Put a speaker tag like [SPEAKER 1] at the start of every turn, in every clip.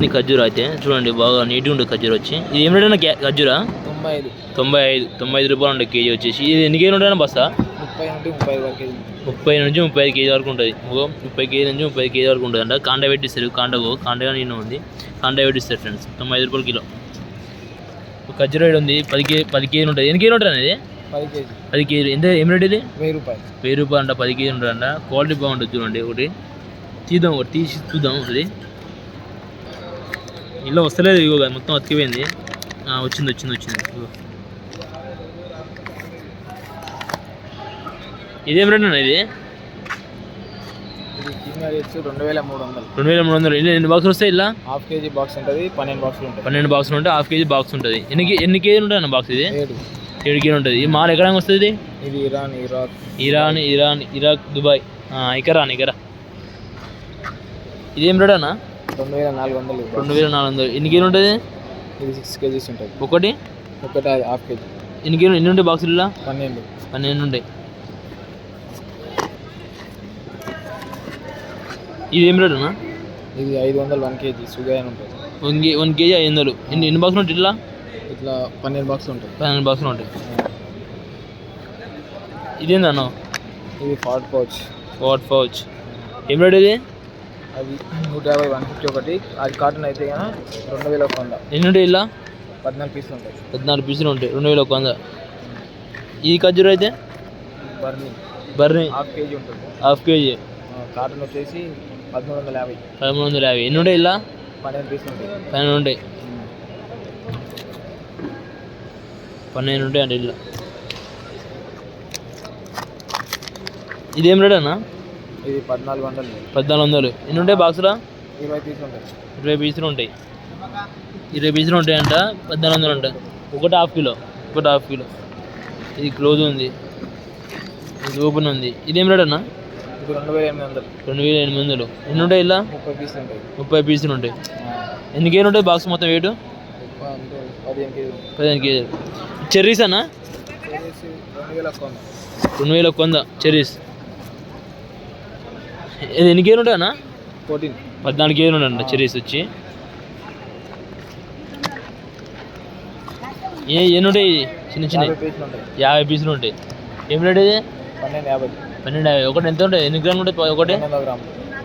[SPEAKER 1] ఇది ఖర్జూర అయితే చూడండి బాగా నీట్గా ఉంటుంది ఖర్జూర వచ్చి. ఇది ఏం రేట్ అన్న ఖర్జూర?
[SPEAKER 2] తొంభై ఐదు.
[SPEAKER 1] తొంభై ఐదు తొంభై ఐదు రూపాయలు ఉంటుంది కేజీ వచ్చేసి. ఇది ఎన్ని కేజీలు ఉంటాయన్న బస్తా
[SPEAKER 2] ముప్పై నుండి ముప్పై వరకు కేజీ
[SPEAKER 1] ముప్పై నుంచి ముప్పై ఐదు కేజీ వరకు ఉంటుంది. ఓ ముప్పై కేజీ నుంచి ముప్పై కేజీ వరకు ఉంటుంది అంట. కాండ పెట్టిస్తారు కాండగో కాండగా నేను ఉంది. కాండ పెట్టిస్తారు ఫ్రెండ్స్ తొంభై ఐదు రూపాయలు కిలో. ఖర్జూర ఉంది. పది కేజీ పది కేజీలు ఉంటుంది. ఎన్ని కేజీలు ఉంటుంది అనేది
[SPEAKER 2] పది కేజీ.
[SPEAKER 1] పది కేజీలు. ఎంత ఏం రేట్ ఇది?
[SPEAKER 2] వెయ్యి రూపాయలు.
[SPEAKER 1] వెయ్యి రూపాయలు అంట పది కేజీలు ఉంటుందంట క్వాలిటీ బాగుంటుంది చూడండి ఒకటి. తీద్దాం ఒకటి తీసి చూద్దాం అది ఇలా వస్తలేదు ఇగో కదా, మొత్తం అతికిపోయింది. వచ్చింది వచ్చింది వచ్చింది. ఇగో. ఇదేం రేట్ అన్న ఇది?
[SPEAKER 2] ఇది రెండు వేల మూడు వందలు.
[SPEAKER 1] రెండు వేల మూడు వందలు. ఎన్ని బాక్సులు వస్తాయి ఇలా
[SPEAKER 2] హాఫ్ కేజీ బాక్స్ ఉంటుంది పన్నెండు బాక్సులు ఉంటాయి
[SPEAKER 1] పన్నెండు బాక్సులు ఉంటాయి హాఫ్ కేజీ బాక్స్ ఉంటుంది. ఎన్ని ఎన్ని కేజీలు ఉంటాయి అన్న బాక్స్ ఇది?
[SPEAKER 2] ఏడు.
[SPEAKER 1] కేజీలు ఉంటుంది. ఈ మాల్ ఎక్కడ వస్తుంది ఇది?
[SPEAKER 2] ఇది Iran Iraq.
[SPEAKER 1] Iran Iran Iraq Dubai. ఇకరా ఇకరా. ఇదేం రేట్ అన్న?
[SPEAKER 2] రెండు వేల నాలుగు వందలు.
[SPEAKER 1] రెండు వేల నాలుగు వందలు. ఎన్ని కేజీలు ఉంటుంది?
[SPEAKER 2] ఇది సిక్స్ కేజీస్ ఉంటుంది
[SPEAKER 1] ఒకటి?
[SPEAKER 2] ఒకటి హాఫ్ కేజీ.
[SPEAKER 1] ఎన్ని కేజీలు? ఎన్ని ఉంటాయి బాక్సులు ఇలా
[SPEAKER 2] పన్నెండు.
[SPEAKER 1] పన్నెండు ఉంటాయి. ఇది ఏం రేట్ అన్న?
[SPEAKER 2] ఇది ఐదు వందలు వన్ కేజీ. సుగాయన్ ఉంటుంది.
[SPEAKER 1] వన్ కే వన్ కేజీ ఐదు వందలు. ఎన్ని ఎన్ని బాక్సులు ఉంటాయి ఇట్లా?
[SPEAKER 2] ఇట్లా పన్నెండు బాక్సులు ఉంటాయి.
[SPEAKER 1] పన్నెండు బాక్సులు ఉంటాయి. ఇదేంది అన్న
[SPEAKER 2] ఇది ఫాట్ పౌచ్
[SPEAKER 1] వాట్ పౌచ్ ఏం రేట్ ఇది?
[SPEAKER 2] అది నూట యాభై వన్ ఫిఫ్టీ ఒకటి. అది కాటన్ అయితే రెండు వేల ఒక వంద.
[SPEAKER 1] ఎన్ని ఉంటాయి ఇలా?
[SPEAKER 2] పద్నాలుగు పీసులు ఉంటాయి.
[SPEAKER 1] పద్నాలుగు పీసులు ఉంటాయి. రెండు వేల ఒక వంద. ఈ ఖర్జూర అయితే?
[SPEAKER 2] బర్నీ.
[SPEAKER 1] బర్రీ
[SPEAKER 2] హాఫ్ కేజీ ఉంటుంది.
[SPEAKER 1] Half KG.
[SPEAKER 2] కాటన్ వచ్చేసి పదమూడు వందల యాభై.
[SPEAKER 1] పదమూడు వందల యాభై. ఎన్ని ఉంటాయి ఇలా?
[SPEAKER 2] పన్నెండు పీసులు ఉంటాయి.
[SPEAKER 1] పన్నెండు ఉంటాయి. పన్నెండు ఉంటాయి అంటే ఇలా. ఇదేం రేట్ అన్న?
[SPEAKER 2] ఇది పద్నాలుగు వందలు
[SPEAKER 1] పద్నాలుగు వందలు. ఎన్ని ఉంటాయి బాక్సులా?
[SPEAKER 2] ఇరవై పీసులు ఉంటాయి.
[SPEAKER 1] ఇరవై పీసులు ఉంటాయి. ఇరవై పీసులు ఉంటాయంట పద్నాలుగు వందలు అంట ఒకటి హాఫ్ కిలో. ఒకటి హాఫ్ కిలో. ఇది క్లోజ్ ఉంది. ఇది ఓపెన్ ఉంది. ఇదేం రేట్ అన్న?
[SPEAKER 2] ఇది రెండు వేల ఎనిమిది వందలు.
[SPEAKER 1] రెండు వేల ఎనిమిది వందలు. ఎన్ని ఉంటాయి ఇలా?
[SPEAKER 2] ముప్పై పీసులు ఉంటాయి.
[SPEAKER 1] ముప్పై పీసులు ఉంటాయి. ఎన్ని కేజీలు ఉంటాయి బాక్స్ మొత్తం వెయిట్
[SPEAKER 2] పదిహేను కేజీలు.
[SPEAKER 1] పదిహేను కేజీలు. చెర్రీస్ అన్న?
[SPEAKER 2] వేల
[SPEAKER 1] రెండు వేల ఒక్క వంద చెర్రీస్. ఇది ఎన్ని కేజీలు ఉంటాయి అన్న
[SPEAKER 2] ఫోర్టీన్
[SPEAKER 1] పద్నాలుగు కేజీలు ఉంటాయంట చెర్రీస్ వచ్చి. ఏ ఎన్ని ఉంటాయి? చిన్న చిన్న
[SPEAKER 2] యాభై పీసులు ఉంటాయి.
[SPEAKER 1] యాభై పీసులు ఉంటాయి. ఏం రేట్ ఇది?
[SPEAKER 2] పన్నెండు యాభై.
[SPEAKER 1] పన్నెండు యాభై. ఒకటి ఎంత ఉంటాయి? ఎన్ని గ్రాములు ఉంటాయి? ఒకటి?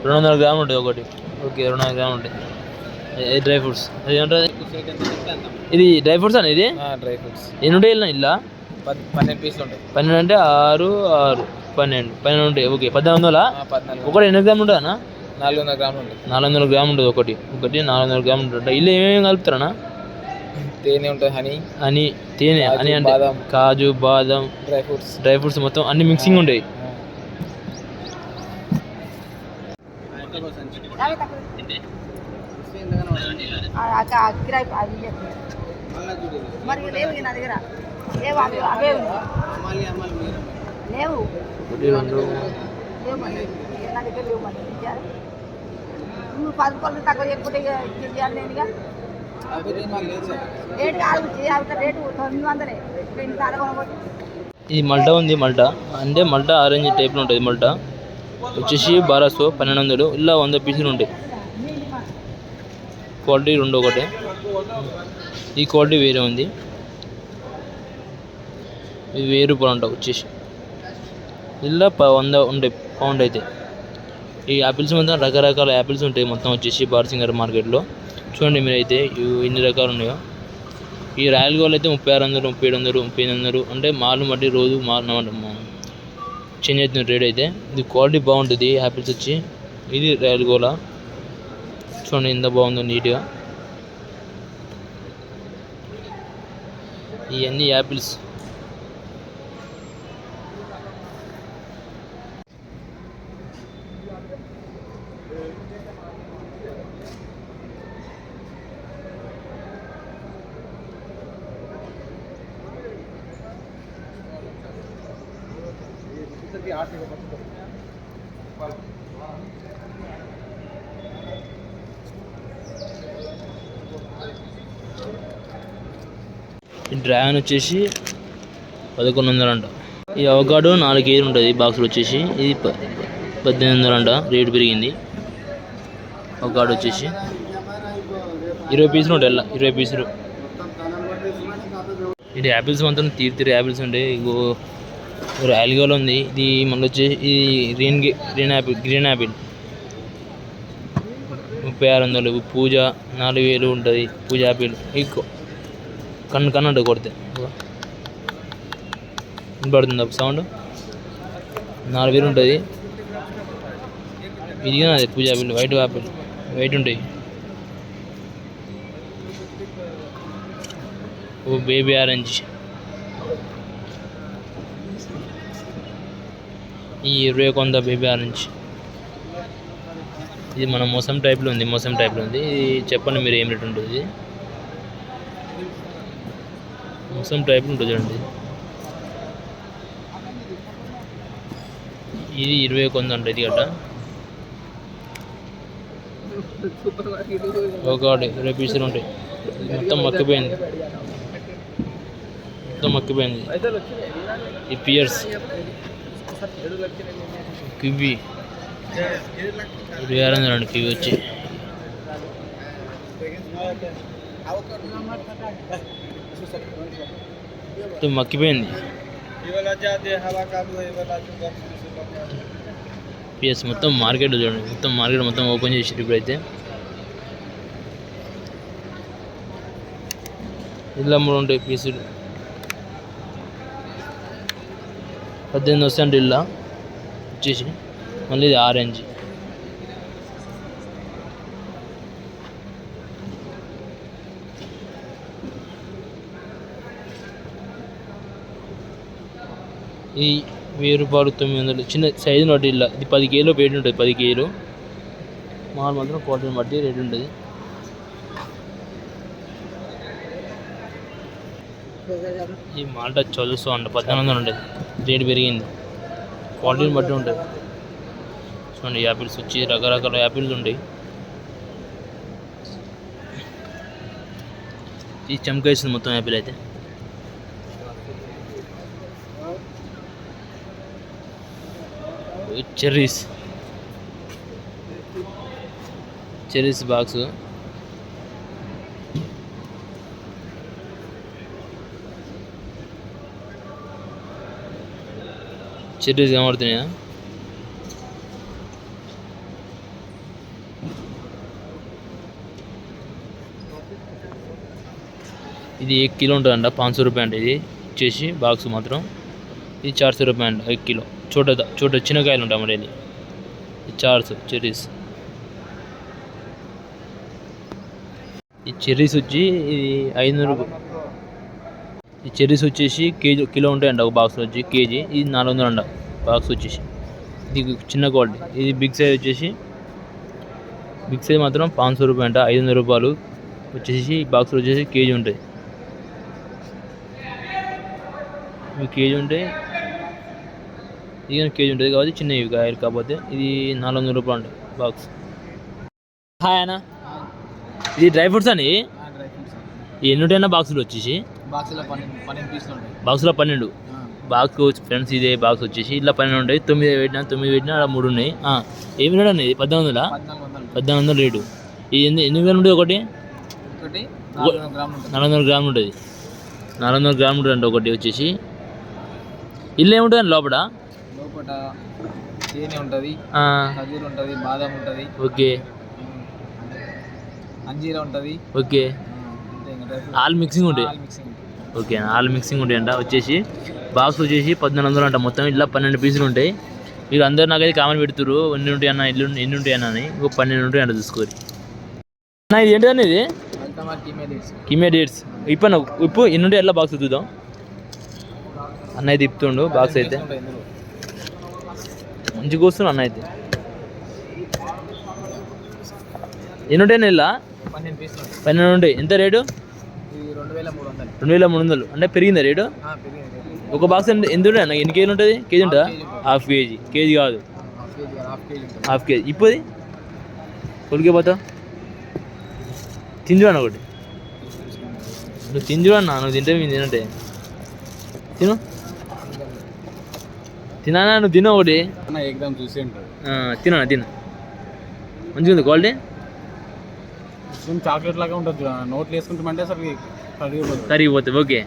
[SPEAKER 2] రెండు వందల గ్రాములు
[SPEAKER 1] ఉంటాయి ఒకటి. ఓకే రెండు వందల గ్రాములు ఉంటాయి. Dry fruits. అది ఏమంటుంది ఇది డ్రై ఫ్రూట్స్ అని ఇది?
[SPEAKER 2] Dry fruits.
[SPEAKER 1] ఎన్ని ఉంటాయి ఇలా
[SPEAKER 2] పన్నెండు పీసులు ఉంటాయి.
[SPEAKER 1] పన్నెండు అంటే ఆరు ఆరు. పన్నెండు పన్నెండు ఉంటాయి ఓకే పద్దెనిమిది వందల?
[SPEAKER 2] పద్నాలుగు.
[SPEAKER 1] ఒకటి ఎన్ని గ్రాములు ఉంటుందన్నా
[SPEAKER 2] నాలుగు వందల గ్రాములు ఉంటాయి
[SPEAKER 1] నాలుగు వందల గ్రాములు ఉంటుంది ఒకటి. ఒకటి నాలుగు వందల గ్రాములు ఉంటుంది. ఇల్లు ఏమేమి కలుపుతారన్నా?
[SPEAKER 2] తేనె ఉంటుంది హనీ.
[SPEAKER 1] అని తేనె
[SPEAKER 2] కాజు,
[SPEAKER 1] అని అంటే
[SPEAKER 2] బాదం.
[SPEAKER 1] కాజు బాదం
[SPEAKER 2] డ్రై ఫ్రూట్స్.
[SPEAKER 1] డ్రై ఫ్రూట్స్ మొత్తం అన్ని మిక్సింగ్ ఉంటాయి.
[SPEAKER 3] లేవు.
[SPEAKER 1] ఒకటి రెండు.
[SPEAKER 3] నువ్వు పది తక్కువ చెప్పుకుంటే రేటు కాదు చేయాలి రేటు తొమ్మిది వందలే
[SPEAKER 1] ఇది మల్టా ఉంది మల్టా. అంటే మల్టా ఆరెంజ్ టైప్లో ఉంటుంది మల్టా. వచ్చేసి బారాసో పన్నెండు వందలు ఇలా వంద పీసులు ఉంటాయి. క్వాలిటీ రెండు ఒకటే. ఈ క్వాలిటీ వేరే ఉంది. ఇది వేరు పొలంట వచ్చేసి. ఇలా ప వంద ఉంటాయి పౌండ్ అయితే. ఈ యాపిల్స్ మొత్తం రకరకాల యాపిల్స్ ఉంటాయి. మొత్తం వచ్చేసి బార్సింగర్ మార్కెట్లో. చూడండి మీరైతే ఇవి ఎన్ని రకాలు ఉన్నాయో. ఈ రాయల్ గోల్ అయితే ముప్పై ఆరు వందలు ముప్పై ఏడు వందలు ముప్పై ఎనిమిది వందలు. అంటే మాలు మట్టి రోజు మారిన చేంజ్ అవుతుంది రేట్ అయితే. ఇది క్వాలిటీ బాగుంటుంది యాపిల్స్ వచ్చి. ఇది రాయల్ గోలా చూడండి ఎంత బాగుందో నీట్గా. ఇవన్నీ యాపిల్స్ ఈ డ్రాగన్ వచ్చేసి పదకొండు వందలు అంట ఈ అవగాడో నాలుగు కేజీలు ఉంటుంది బాక్సులు వచ్చేసి. ఇది ప- పద్దెనిమిది వందలు అంట రేటు పెరిగింది. ఒక గాడు వచ్చేసి. ఇరవై పీసులు ఉంటాయి ఇలా ఇరవై పీసులు ఇది యాపిల్స్ మొత్తం తీరు తీరు యాపిల్స్ ఉంటాయి ఇగో రాయల్గాలో ఉంది. ఇది మళ్ళీ వచ్చేసి ఇది green green apple green apple ముప్పై ఆరు వందలు. పూజ నాలుగు వేలు ఉంటుంది. పూజ యాపిల్ ఎక్కువ కన్ను కన్ను ఉంటుంది కొడితే. వినపడుతుంది సౌండ్ నాలుగు వేలు ఉంటుంది. ఇది అది అదే పూజ యాపిల్ వైట్ యాపిల్ వెయిట్ ఉంటాయి ఓ బేబీ ఆరెంజ్. ఈ ఇరవై కొంద బేబీ ఆరెంజ్. ఇది మన మోసం టైప్లో ఉంది మోసం టైప్లో ఉంది. ఇది చెప్పండి మీరు ఏం రేట్ ఉంటుంది. మోసం టైప్లో ఉంటుంది చూడండి. ఇది ఇరవై కొంద ఉంటుంది ఇది గట్ట ఒకటి రేపు పీసులు ఉంటాయి మొత్తం మక్కిపోయింది. మొత్తం మక్కిపోయింది. ఈ పియర్స్. కివి. ఇరవై ఆరు వందలు అండి కివి వచ్చి మొత్తం మక్కిపోయింది. పిఎస్ మొత్తం మార్కెట్ చూడండి. మొత్తం మార్కెట్ మొత్తం ఓపెన్ చేసి ఇప్పుడైతే. ఇలా మూడు ఉంటాయి పీసులు. పద్దెనిమిది వస్తాయండి ఇల్లా. వచ్చేసి. మళ్ళీ ఇది ఆరెంజ్. ఈ వెయ్యి రూపాయలు తొమ్మిది వందలు. చిన్న సైజు ఒకటి ఇలా ఇది పది కేలు వెయిట్ ఉంటుంది పది కేలు. మాల్ మాత్రం క్వాలిటీని బట్టి రేట్ ఉంటుంది. ఈ మాట చదువుతూ అంట. పద్దెనిమిది వందలు ఉంటుంది రేటు పెరిగింది. క్వాలిటీని బట్టి ఉంటుంది. చూడండి యాపిల్స్ వచ్చి రకరకాల యాపిల్స్ ఉంటాయి. ఈ చెమకేసింది మొత్తం యాపిల్ అయితే. చెర్రీస్. Cherries box. చెర్రీస్ కనబడుతున్నాయా? ఇది ఏ కిలో ఉంటుందంట పాంచ రూపాయ అంటే ఇది. వచ్చేసి బాక్స్ మాత్రం. ఇది चार రూపాయ रुपये అండి కిలో. చోట చోట చిన్నకాయలు ఉంటాయి మరి ఇది చార్స్ చెర్రీస్. ఈ చెర్రీస్ వచ్చి ఇది ఐదు ఈ చెర్రీస్ వచ్చేసి కేజీ కిలో ఉంటాయండి ఒక బాక్స్ వచ్చి కేజీ. ఇది నాలుగు వందలు అండి బాక్స్ వచ్చేసి. ఇది చిన్న క్వాలిటీ. ఇది బిగ్ సైజ్ వచ్చేసి బిగ్ సైజ్ మాత్రం పాంచ సో అంట ఐదు వందల రూపాయలు వచ్చేసి బాక్స్ వచ్చేసి కేజీ ఉంటాయి. కేజీ ఉంటాయి ఇది కేజీ ఉంటుంది కాబట్టి చిన్నవి కాయలు కాకపోతే ఇది నాలుగు వందల రూపాయలు ఉంటాయి బాక్స్ హాయ్ అన్న. ఇది డ్రై ఫ్రూట్స్ అని ఎన్ని ఉంటాయన్న బాక్సులు వచ్చేసి?
[SPEAKER 2] బాక్స్లో పన్నెండు
[SPEAKER 1] బాక్స్ ఫ్రెండ్స్ ఇదే బాక్స్ వచ్చేసి ఇట్లా పన్నెండు ఉంటాయి. తొమ్మిది పెట్టినా తొమ్మిది పెట్టినా అలా మూడు ఉన్నాయి. ఏమి రేట్ పద్నాలుగు వందలా?
[SPEAKER 2] పద్నాలుగు వందలు.
[SPEAKER 1] రేటు. ఇది ఎన్ని ఎన్ని వేలు ఉంటుంది ఒకటి?
[SPEAKER 2] నాలుగు వందల గ్రాములు ఉంటుంది.
[SPEAKER 1] నాలుగు వందల గ్రాములు ఉంటుంది. ఉంటుంది ఒకటి వచ్చేసి. ఇల్లు ఏముంటుంది లోపల?
[SPEAKER 2] లోపల తేనె ఉంటుంది
[SPEAKER 1] ఆ,
[SPEAKER 2] ఖజూర్ ఉంటుంది బాదం ఉంటుంది.
[SPEAKER 1] ఓకే.
[SPEAKER 2] అంజీరా ఉంటుంది.
[SPEAKER 1] ఓకే. ఆల్ మిక్సింగ్ ఉంటాయి
[SPEAKER 2] ఆల్ మిక్సింగ్ ఉంటుంది.
[SPEAKER 1] ఓకే ఆల్ మిక్సింగ్ ఉంటాయి అంట వచ్చేసి బాక్స్ వచ్చేసి పద్నాలుగు వందలు అంట మొత్తం ఇట్లా పన్నెండు పీసులు ఉంటాయి. మీరు అందరు నాకైతే కామెంట్ పెడుతురు ఎన్ని ఉంటాయి అన్న ఇల్లు ఎన్ని ఉంటాయి అన్న అని. ఇంకో పన్నెండు ఉంటాయి అంట చూసుకోరు అన్న ఇది ఏంటన్నా ఇది?
[SPEAKER 2] అల్తమా కీమే డేట్స్
[SPEAKER 1] కిమే డేట్స్ ఇప్పన్న ఉప్పు ఎన్ని ఉంటాయి ఎలా బాక్స్ చూద్దాం. అన్న అయితే ఇప్పుతుండు బాక్స్ అయితే. మంచిగా వస్తుంది అన్న అయితే. ఎన్ని ఉంటాయి నెల
[SPEAKER 2] పన్నెండు ఉంటాయి.
[SPEAKER 1] ఎంత రేటు?
[SPEAKER 2] రెండు వేల మూడు వందలు.
[SPEAKER 1] అంటే పెరిగిందా రేటు. ఒక బాక్స్ ఎంత ఉంటుంది అన్న? ఎన్ని కేజీలు ఉంటుంది? కేజీ ఉంటుందా? Half KG. కేజీ కాదు.
[SPEAKER 2] హాఫ్ కేజీ
[SPEAKER 1] ఇప్పుది? కొలికే పోతా తింజు అన్న ఒకటి? నువ్వు తింజు అన్న? నువ్వు తింటే మేము తినంటే తిను. తినా నువ్వు తిన ఒకటి.
[SPEAKER 2] అన్న ఎగ్జామ్ చూసి
[SPEAKER 1] తిను తిను. మంచిగా ఉంది క్వాలిటీ?
[SPEAKER 4] చాక్లెట్ లాగా ఉంటుంది నోట్లు వేసుకుంటామంటే అసలు కరిగిపోతుంది.
[SPEAKER 1] కరిగిపోతుంది ఓకే.